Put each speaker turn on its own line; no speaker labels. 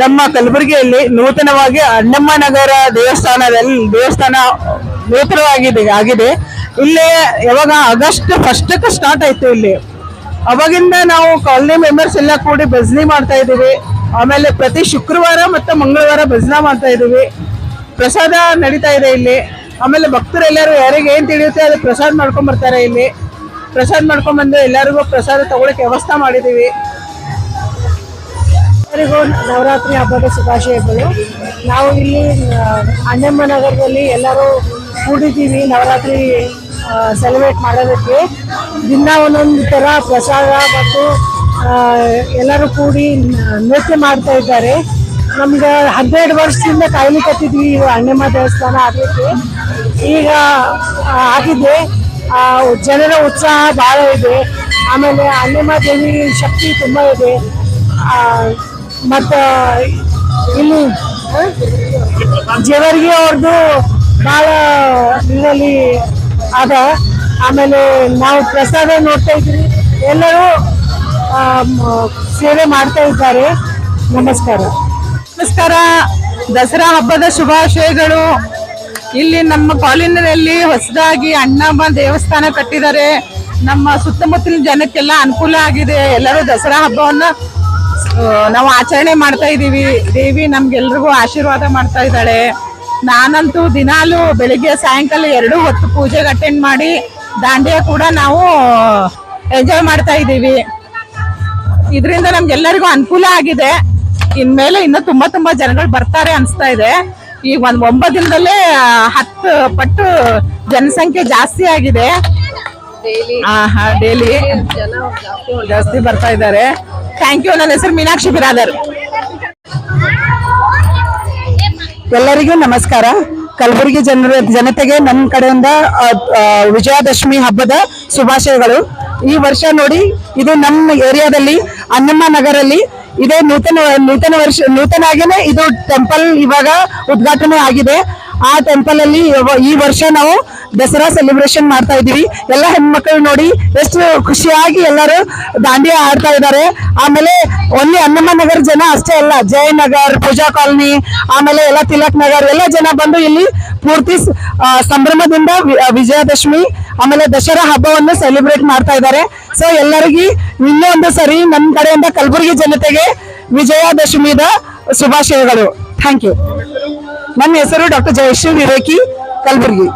ನಮ್ಮ ಕಲಬುರಗಿಯಲ್ಲಿ ನೂತನವಾಗಿ ಅಣ್ಣಮ್ಮ ನಗರ ದೇವಸ್ಥಾನದಲ್ಲಿ ದೇವಸ್ಥಾನ ನೂತನವಾಗಿದೆ, ಆಗಿದೆ. ಇಲ್ಲಿ ಯಾವಾಗ ಆಗಸ್ಟ್ ಫಸ್ಟಕ್ಕೆ ಸ್ಟಾರ್ಟ್ ಆಯ್ತು ಇಲ್ಲಿ. ಅವಾಗಿಂದ ನಾವು ಕಾಲನಿ ಮೆಂಬರ್ಸ್ ಎಲ್ಲ ಕೂಡಿ ಭಜನೆ ಮಾಡ್ತಾ ಇದ್ದೀವಿ. ಆಮೇಲೆ ಪ್ರತಿ ಶುಕ್ರವಾರ ಮತ್ತು ಮಂಗಳವಾರ ಭಜನೆ ಮಾಡ್ತಾ ಇದ್ದೀವಿ. ಪ್ರಸಾದ ನಡೀತಾ ಇದೆ ಇಲ್ಲಿ. ಆಮೇಲೆ ಭಕ್ತರೆಲ್ಲರೂ ಯಾರಿಗೆ ಏನು ತಿಳಿಯುತ್ತೆ ಅದು ಪ್ರಸಾದ ಮಾಡ್ಕೊಂಬರ್ತಾರೆ ಇಲ್ಲಿ. ಪ್ರಸಾದ ಮಾಡ್ಕೊಂಡ್ಬಂದು ಎಲ್ಲರಿಗೂ ಪ್ರಸಾದ ತಗೊಳಕ್ಕೆ ವ್ಯವಸ್ಥೆ ಮಾಡಿದೀವಿ
ಎಲ್ಲರಿಗೂ ನವರಾತ್ರಿ ಹಬ್ಬದ ಶುಭಾಶಯಗಳು. ನಾವು ಇಲ್ಲಿ ಅಣ್ಣಮ್ಮ ನಗರದಲ್ಲಿ ಎಲ್ಲರೂ ಕೂಡಿದ್ದೀವಿ ನವರಾತ್ರಿ ಸೆಲೆಬ್ರೇಟ್ ಮಾಡೋದಕ್ಕೆ. ದಿನ ಒಂದೊಂದು ಥರ ಪ್ರಸಾದ ಮತ್ತು ಎಲ್ಲರೂ ಕೂಡಿ ನೃತ್ಯ ಮಾಡ್ತಾ ಇದ್ದಾರೆ. ನಮ್ಗೆ ಹನ್ನೆರಡು ವರ್ಷದಿಂದ ಕಾಯ್ಲಿಕತ್ತಿದ್ವಿ ಈ ಅಣ್ಣಮ್ಮ ದೇವಸ್ಥಾನ ಆಗಲಿಕ್ಕೆ. ಈಗ ಆಗಿದೆ. ಜನರ ಉತ್ಸಾಹ ಭಾಳ ಇದೆ. ಆಮೇಲೆ ಅಣ್ಣಮ್ಮ ದೇವಿ ಶಕ್ತಿ ತುಂಬ ಇದೆ. ಮತ್ತ ಇಲ್ಲಿ ಜೇವರಿಗೆ ಅವ್ರದ್ದು ಭಾಳ ಇದರಲ್ಲಿ ಅದ. ಆಮೇಲೆ ನಾವು ಪ್ರಸಾದ ನೋಡ್ತಾ ಇದ್ರಿ ಎಲ್ಲರೂ ಸೇವೆ ಮಾಡ್ತಾ ಇದ್ದಾರೆ. ನಮಸ್ಕಾರ.
ನಮಸ್ಕಾರ. ದಸರಾ ಹಬ್ಬದ ಶುಭಾಶಯಗಳು. ಇಲ್ಲಿ ನಮ್ಮ ಕಾಲೋನಿಯಲ್ಲಿ ಹೊಸದಾಗಿ ಅಣ್ಣಮ್ಮ ದೇವಸ್ಥಾನ ಕಟ್ಟಿದ್ದಾರೆ. ನಮ್ಮ ಸುತ್ತಮುತ್ತಲಿನ ಜನಕ್ಕೆಲ್ಲ ಅನುಕೂಲ ಆಗಿದೆ. ಎಲ್ಲರೂ ದಸರಾ ಹಬ್ಬವನ್ನ ನಾವು ಆಚರಣೆ ಮಾಡ್ತಾ ಇದ್ದೀವಿ. ದೇವಿ ನಮ್ಗೆಲ್ರಿಗೂ ಆಶೀರ್ವಾದ ಮಾಡ್ತಾ ಇದ್ದಾಳೆ. ನಾನಂತೂ ದಿನಾಲು ಬೆಳಿಗ್ಗೆ ಸಾಯಂಕಾಲ ಎರಡು ಹೊತ್ತು ಪೂಜೆಗೆ ಅಟೆಂಡ್ ಮಾಡಿ ದಾಂಡಿಯ ಕೂಡ ನಾವು ಎಂಜಾಯ್ ಮಾಡ್ತಾ ಇದ್ದೀವಿ. ಇದರಿಂದ ನಮ್ಗೆಲ್ಲರಿಗೂ ಅನುಕೂಲ ಆಗಿದೆ. ಇನ್ಮೇಲೆ ಇನ್ನೂ ತುಂಬಾ ತುಂಬಾ ಜನಗಳು ಬರ್ತಾರೆ ಅನಿಸ್ತಾ ಇದೆ. ಈಗ ಒಂದ್ ಒಂಬತ್ತು ದಿನದಲ್ಲೇ ಹತ್ತು ಪಟ್ಟು ಜನಸಂಖ್ಯೆ ಜಾಸ್ತಿ ಆಗಿದೆ. ಡೈಲಿ ಜಾಸ್ತಿ ಬರ್ತಾ ಇದ್ದಾರೆ. ಥ್ಯಾಂಕ್ ಯು ನನ್ನ ಹೆಸರು ಮೀನಾಕ್ಷಿ ಬಿರಾದರ್. ಎಲ್ಲರಿಗೂ ನಮಸ್ಕಾರ. ಕಲಬುರಗಿ ಜನರ ಜನತೆಗೆ ನಮ್ಮ ಕಡೆಯಿಂದ ವಿಜಯದಶಮಿ ಹಬ್ಬದ ಶುಭಾಶಯಗಳು. ಈ ವರ್ಷ ನೋಡಿ, ಇದು ನಮ್ಮ ಏರಿಯಾದಲ್ಲಿ ಅನ್ನಮ್ಮ ನಗರಲ್ಲಿ ಇದೇ ನೂತನ ನೂತನ ವರ್ಷ ನೂತನ ಆಗೇನೆ ಇದು ಟೆಂಪಲ್ ಇವಾಗ ಉದ್ಘಾಟನೆ ಆಗಿದೆ. ಆ ಟೆಂಪಲ್ ಅಲ್ಲಿ ಈ ವರ್ಷ ನಾವು ದಸರಾ ಸೆಲೆಬ್ರೇಷನ್ ಮಾಡ್ತಾ ಇದೀವಿ ಎಲ್ಲ ಹೆಣ್ಮಕ್ಳು ನೋಡಿ ಎಷ್ಟು ಖುಷಿಯಾಗಿ ಎಲ್ಲರೂ ದಾಂಡಿಯಾ ಆಡ್ತಾ ಇದ್ದಾರೆ. ಆಮೇಲೆ ಒನ್ಲಿ ಅನ್ನಮ್ಮ ನಗರ ಜನ ಅಷ್ಟೇ ಅಲ್ಲ, ಜಯನಗರ್, ಪೂಜಾ ಕಾಲನಿ, ಆಮೇಲೆ ಎಲ್ಲ ತಿಲಕ್ ನಗರ್, ಎಲ್ಲ ಜನ ಬಂದು ಇಲ್ಲಿ ಪೂರ್ತಿ ಸಂಭ್ರಮದಿಂದ ವಿಜಯದಶಮಿ, ಆಮೇಲೆ ದಸರಾ ಹಬ್ಬವನ್ನು ಸೆಲೆಬ್ರೇಟ್ ಮಾಡ್ತಾ ಇದ್ದಾರೆ. ಸೊ ಎಲ್ಲರಿಗೂ ಇನ್ನೊಂದು ಸರಿ ನಮ್ಮ ಕಡೆಯಿಂದ ಕಲಬುರಗಿ ಜನತೆಗೆ ವಿಜಯದಶಮಿದ ಶುಭಾಶಯಗಳು. ಥ್ಯಾಂಕ್ ಯು ನನ್ನ ಹೆಸರು ಡಾಕ್ಟರ್ ಜಯಶ್ರೀ ವಿರೇಕಿ ಕಲಬುರಗಿ.